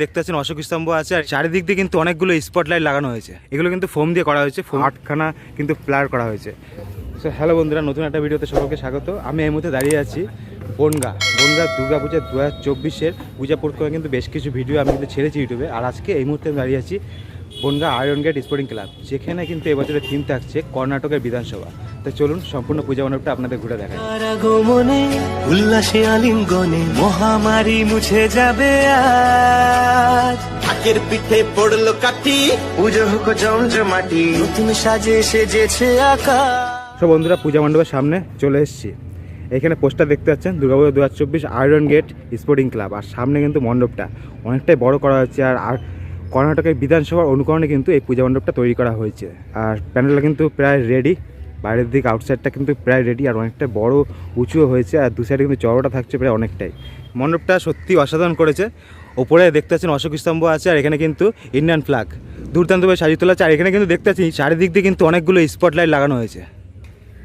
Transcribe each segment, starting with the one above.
দেখতে পাচ্ছেন অশোক স্তম্ভ আছে আর চারিদিক দিয়ে কিন্তু অনেকগুলো স্পটলাইট লাগানো হয়েছে। এগুলো কিন্তু ফোম দিয়ে করা হয়েছে ফোম আটখানা কিন্তু প্লার করা হয়েছে। সো হ্যালো বন্ধুরা, নতুন একটা ভিডিওতে সকলকে স্বাগত। আমি এই মুহূর্তে দাঁড়িয়ে আছি বনগা। বনগা দুর্গা পূজা দু হাজার চব্বিশের পূজা পড়তে কিন্তু বেশ কিছু ভিডিও আমি কিন্তু ছেড়েছি ইউটিউবে আর আজকে এই মুহূর্তে আমি দাঁড়িয়ে আছি Bongaon iron gate sporting club যেখানে কিন্তু এবছরের থিম থাকছে কর্ণাটকের বিধানসভা। তো চলুন সম্পূর্ণ পূজা মণ্ডপটা আপনাদের ঘুরে দেখা আগমনে উল্লাসে আলিঙ্গনে মহামারী মুছে যাবে আজ। ঢাকের পিঠে পড়ল কাঠি। পুজো হোক জমজমাটি নতুন সাজে সেজেছে আকাশ। সব বন্ধুরা পূজা মণ্ডপের সামনে চলে এসেছি। এখানে পোস্টার দেখতে পাচ্ছেন দুর্গাপুজো দু হাজার চব্বিশ আয়রন গেট স্পোর্টিং ক্লাব। আর সামনে কিন্তু মণ্ডপটা অনেকটাই বড় করা হয়েছে। আর কর্ণাটকের বিধানসভার অনুকরণে কিন্তু এই পূজা মণ্ডপটা তৈরি করা হয়েছে। আর প্যান্ডেলটা কিন্তু প্রায় রেডি বাইরের দিক আউটসাইডটা কিন্তু প্রায় রেডি আর অনেকটা বড়, উঁচুও হয়েছে আর দু সাইডে কিন্তু চড়াটা থাকছে প্রায় অনেকটাই। মণ্ডপটা সত্যি অসাধারণ করেছে। ওপরে দেখতে পাচ্ছেন অশোক স্তম্ভ আছে আর এখানে কিন্তু ইন্ডিয়ান ফ্ল্যাগ দুর্দান্তভাবে সাজিয়ে তোলা আছে। আর এখানে কিন্তু দেখতে পাচ্ছি চারিদিক দিয়ে কিন্তু অনেকগুলো স্পটলাইট লাগানো হয়েছে।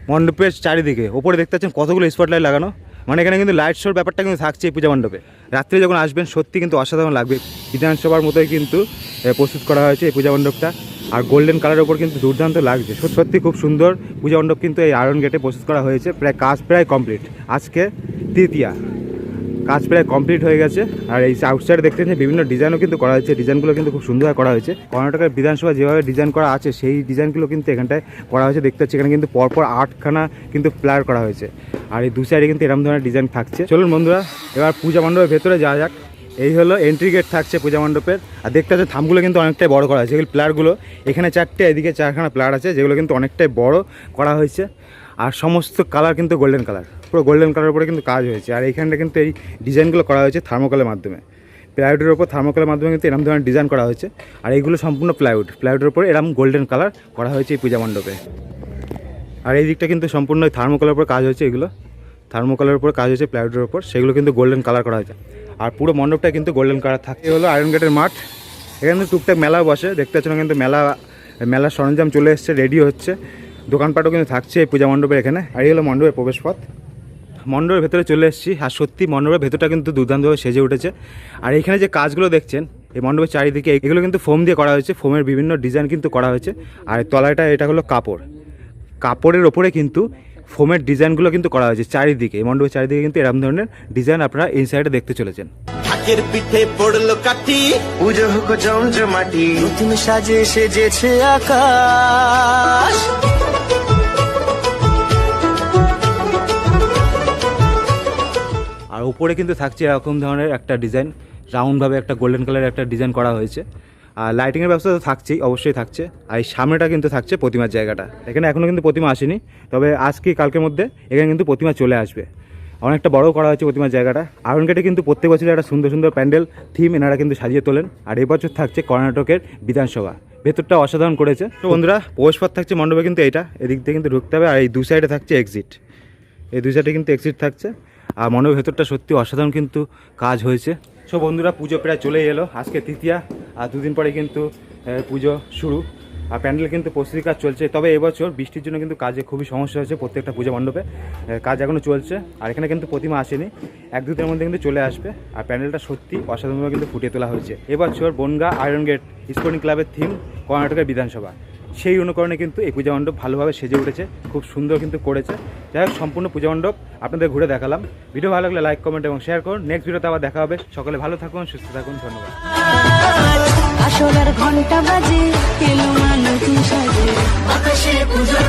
মণ্ডপের চারিদিকে, ওপরে দেখতে পাচ্ছেন কতগুলো স্পটলাইট লাগানো। মানে এখানে কিন্তু লাইট শোর ব্যাপারটা কিন্তু থাকছে এই পূজা মণ্ডপে। রাত্রে যখন আসবেন, সত্যি কিন্তু অসাধারণ লাগবে। বিধানসভার মতোই কিন্তু প্রস্তুত করা হয়েছে এই পূজা মণ্ডপটা। আর গোল্ডেন কালারের ওপর কিন্তু দুর্দান্ত লাগছে। সত্যি- খুব সুন্দর পূজা মণ্ডপ কিন্তু এই আয়রন গেটে প্রস্তুত করা হয়েছে। প্রায় কাজ প্রায় কমপ্লিট আজকে তৃতীয়া। কাজ প্রায় কমপ্লিট হয়ে গেছে। আর এই আউটসাইডে দেখতে বিভিন্ন ডিজাইনও কিন্তু করা হয়েছে। ডিজাইনগুলো কিন্তু খুব সুন্দর করা হয়েছে। কর্ণাটকের বিধানসভা যেভাবে ডিজাইন করা আছে, সেই ডিজাইনগুলো কিন্তু এখানটায় করা হয়েছে। দেখতে পাচ্ছি এখানে কিন্তু পরপর আটখানা কিন্তু প্লার করা হয়েছে। আর এই দু সাইডে কিন্তু এরকম ধরনের ডিজাইন থাকছে। চলুন বন্ধুরা, এবার পূজা মণ্ডপের ভেতরে যাওয়া যাক। এই হলো এন্ট্রি গেট থাকছে পূজা মণ্ডপের। আর দেখতে পাচ্ছেন থামগুলো কিন্তু অনেকটাই বড় করা হয়েছে। এগুলো প্লারগুলো এখানে চারটে, এদিকে চারখানা প্লার আছে, যেগুলো কিন্তু অনেকটাই বড় করা হয়েছে। আর সমস্ত কালার কিন্তু গোল্ডেন কালার পুরো গোল্ডেন কালারের উপরে কিন্তু কাজ হয়েছে। আর এইখানটা কিন্তু এই ডিজাইনগুলো করা হয়েছে থার্মোকলের মাধ্যমে। প্লাইউডের ওপর থার্মোকলের মাধ্যমে কিন্তু এরকম ধরনের ডিজাইন করা হয়েছে। আর এইগুলো সম্পূর্ণ প্লাইউড প্লাইউডের উপরে এরকম গোল্ডেন কালার করা হয়েছে এই পূজা মণ্ডপে। আর এই দিকটা কিন্তু সম্পূর্ণ থার্মোকলের উপর কাজ হয়েছে এগুলো। থার্মোকলের উপর কাজ হয়েছে প্লাইউডের উপর। সেগুলো কিন্তু গোল্ডেন কালার করা হয়েছে। আর পুরো মণ্ডপটা কিন্তু গোল্ডেন কালার থাকে হলো আয়রন গেটের মাঠ। এখানে টুকটাক মেলা বসে। দেখতে পাচ্ছেন কিন্তু মেলা, মেলার সরঞ্জাম চলে এসছে রেডি হচ্ছে। দোকানপাটও কিন্তু থাকছে এই পূজা মণ্ডপের এখানে আর এই হলো মণ্ডপের প্রবেশপথ। মণ্ডপের ভেতরে চলে এসেছি আর সত্যি মণ্ডপের ভেতরটা কিন্তু দুর্দান্তভাবে সেজে উঠেছে। আর এখানে যে কাজগুলো দেখছেন এই মণ্ডপের চারিদিকে এগুলো কিন্তু ফোম দিয়ে করা হয়েছে ফোমের বিভিন্ন ডিজাইন কিন্তু করা হয়েছে। আর তলাটা এটা হলো কাপড়। কাপড়ের ওপরে কিন্তু ফোমের ডিজাইনগুলো কিন্তু করা হয়েছে চারিদিকে। এই মণ্ডপের চারিদিকে কিন্তু এরকম ধরনের ডিজাইন আপনারা এই সাইডে দেখতে চলেছেন। ঢাকের পিঠে পড়ল কাঠি। পুজো হোক জমজমাটি নতুন সাজে সেজেছে আকাশ। উপরে কিন্তু থাকছে এরকম ধরনের একটা ডিজাইন, রাউন্ডভাবে একটা গোল্ডেন কালারের একটা ডিজাইন করা হয়েছে। আর লাইটিংয়ের ব্যবস্থা তো থাকছেই, অবশ্যই থাকছে। আর এই সামনেটা কিন্তু থাকছে প্রতিমার জায়গাটা। এখানে এখনও কিন্তু প্রতিমা আসেনি, তবে আজকে, কালকের মধ্যে এখানে কিন্তু প্রতিমা চলে আসবে। অনেকটা বড় করা হয়েছে প্রতিমার জায়গাটা। আয়রন গেটে কিন্তু প্রত্যেক বছর একটা সুন্দর সুন্দর প্যান্ডেল থিম এনারা কিন্তু সাজিয়ে তোলেন। আর এবছর থাকছে কর্ণাটকের বিধানসভা। ভেতরটা অসাধারণ করেছে। তো বন্ধুরা, প্রবেশপথ থাকছে, মণ্ডপে কিন্তু এইটা এদিক দিয়ে কিন্তু ঢুকতে হবে, আর এই দু সাইডে থাকছে এক্সিট এই দুই সাইডে কিন্তু এক্সিট থাকছে। আর মনের ভেতরটা সত্যি অসাধারণ কিন্তু কাজ হয়েছে। সব বন্ধুরা, পুজো প্রায় চলে এলো। আজকে তৃতীয়া, আর দুদিন পরে কিন্তু পুজো শুরু। আর প্যান্ডেল কিন্তু প্রস্তুতি কাজ চলছে। তবে এবছর বৃষ্টির জন্য কিন্তু কাজে খুবই সমস্যা হয়েছে প্রত্যেকটা পুজো মণ্ডপে। কাজ এখনও চলছে। আর এখানে কিন্তু প্রতিমা আসেনি। এক দুদিনের মধ্যে কিন্তু চলে আসবে। আর প্যান্ডেলটা সত্যি অসাধারণভাবে কিন্তু ফুটিয়ে তোলা হয়েছে। এবছর বনগা আয়রন গেট স্পোর্টিং ক্লাবের থিম কর্ণাটকের বিধানসভা। সেই অনুকরণে কিন্তু এই পূজা মণ্ডপ ভালোভাবে সেজে উঠেছে, খুব সুন্দর কিন্তু করেছে। যাই হোক, সম্পূর্ণ পূজা মণ্ডপ আপনাদের ঘুরে দেখালাম। ভিডিও ভালো লাগলে লাইক কমেন্ট এবং শেয়ার করুন। নেক্সট ভিডিওতে আবার দেখা হবে। সকলে ভালো থাকুন, সুস্থ থাকুন, ধন্যবাদ। ঘণ্টা বাজে, কেন মানুষ সাজে আকাশে পূজার